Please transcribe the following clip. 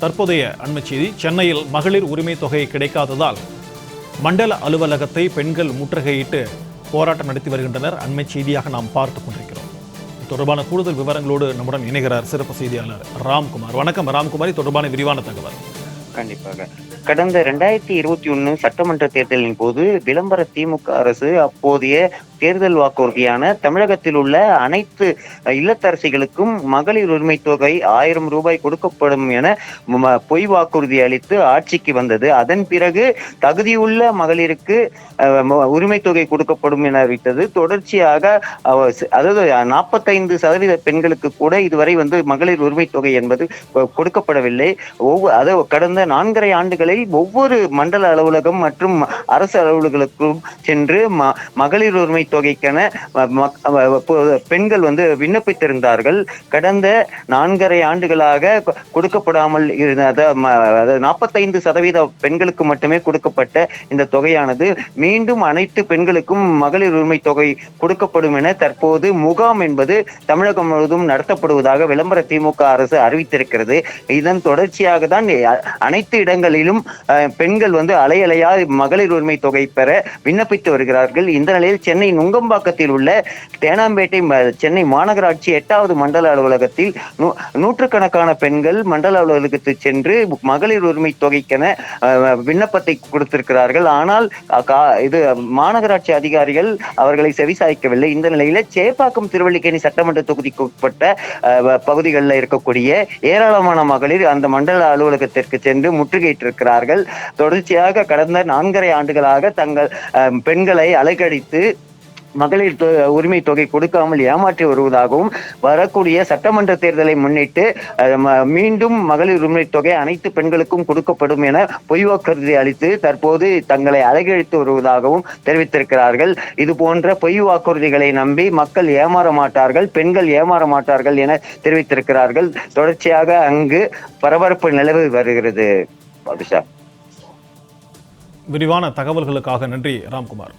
தற்போதைய அண்மை செய்தி சென்னையில் மகளிர் உரிமை தொகை கிடைக்காததால் மண்டல அலுவலகத்தை பெண்கள் முற்றுகையிட்டு போராட்டம் நடத்தி வருகின்றனர். அண்மைச் செய்தியாக நாம் பார்த்துக் கொண்டிருக்கிறோம். தொடர்பான கூடுதல் விவரங்களோடு நம்முடன் இணைகிறார் சிறப்பு செய்தியாளர் ராம்குமார். வணக்கம் ராம்குமார். தொடர்பான விரிவான தகவல். கண்டிப்பாக. கடந்த ரெண்டாயிரத்தி இருபத்தி ஒன்னு சட்டமன்ற தேர்தலின் போது விளம்பர திமுக அரசு அப்போதைய தேர்தல் வாக்குறுதியான தமிழகத்தில் உள்ள அனைத்து இல்லத்தரசிகளுக்கும் மகளிர் உரிமை தொகை ஆயிரம் ரூபாய் கொடுக்கப்படும் என ம- பொய் வாக்குறுதி அளித்து ஆட்சிக்கு வந்தது. அதன் பிறகு தகுதியுள்ள மகளிருக்கு உரிமை தொகை கொடுக்கப்படும் என அறிவித்தது. தொடர்ச்சியாக அதாவது நாற்பத்தைந்து சதவீத பெண்களுக்கு கூட இதுவரை வந்து மகளிர் உரிமை தொகை என்பது கொ- கொடுக்கப்படவில்லை. ஒவ்வொரு அது கடந்த நான்கரை ஆண்டுகளில் ஒவ்வொரு மண்டல அலுவலகம் மற்றும் அரசு அலுவலர்களுக்கும் சென்று மகளிர் உரிமை தொகைக்கென பெண்கள் வந்து விண்ணப்பித்திருந்தார்கள். கடந்த நான்கரை ஆண்டுகளாக கொடுக்கப்படாமல் இருந்த அதாவது நாற்பத்தைந்து சதவீத பெண்களுக்கு மட்டுமே கொடுக்கப்பட்ட இந்த தொகையானது மீண்டும் அனைத்து பெண்களுக்கும் மகளிர் உரிமை தொகை கொடுக்கப்படும் என தற்போது முகாம் என்பது தமிழகம் முழுவதும் நடத்தப்படுவதாக விளம்பர திமுக அரசு அறிவித்திருக்கிறது. இதன் தொடர்ச்சியாக தான் அனைத்து இடங்களிலும் பெண்கள் வந்து அலையலையா மகளிர் உரிமை தொகை பெற விண்ணப்பித்து வருகிறார்கள். இந்த நிலையில் சென்னை நுங்கம்பாக்கத்தில் உள்ள தேனாம்பேட்டை ம- சென்னை மாநகராட்சி எட்டாவது மண்டல அலுவலகத்தில் நூ- நூற்றுக்கணக்கான பெண்கள் மண்டல அலுவலகத்துக்கு சென்று மகளிர் உரிமை தொகைக்கென விண்ணப்பத்தை கொடுத்திருக்கிறார்கள். ஆனால் கா- இது மாநகராட்சி அதிகாரிகள் அவர்களை செவிசாய்க்கவில்லை. இந்த நிலையில சேப்பாக்கம் திருவல்லிக்கேணி சட்டமன்ற தொகுதிக்கு உட்பட்ட பகுதிகளில் இருக்கக்கூடிய ஏராளமான மகளிர் அந்த மண்டல அலுவலகத்திற்கு சென்று முற்றுகையிட்டிருக்கிறார்கள். தொடர்ச்சியாக கடந்த நான்கரை ஆண்டுகளாக தங்கள் பெண்களை அலைகடித்து மகளிர் உரிமை தொகை கொடுக்காமல் ஏமாற்றி வருவதாகவும் வரக்கூடிய சட்டமன்ற தேர்தலை முன்னிட்டு மீண்டும் மகளிர் உரிமை தொகை அனைத்து பெண்களுக்கும் கொடுக்கப்படும் என பொய் வாக்குறுதி அளித்து தற்போது தங்களை அழகழித்து வருவதாகவும் தெரிவித்திருக்கிறார்கள். இது போன்ற பொய் வாக்குறுதிகளை நம்பி மக்கள் ஏமாற மாட்டார்கள் பெண்கள் ஏமாற மாட்டார்கள் என தெரிவித்திருக்கிறார்கள். தொடர்ச்சியாக அங்கு பரபரப்பு நிலவு வருகிறது. விரிவான தகவல்களுக்காக நன்றி ராம்குமார்.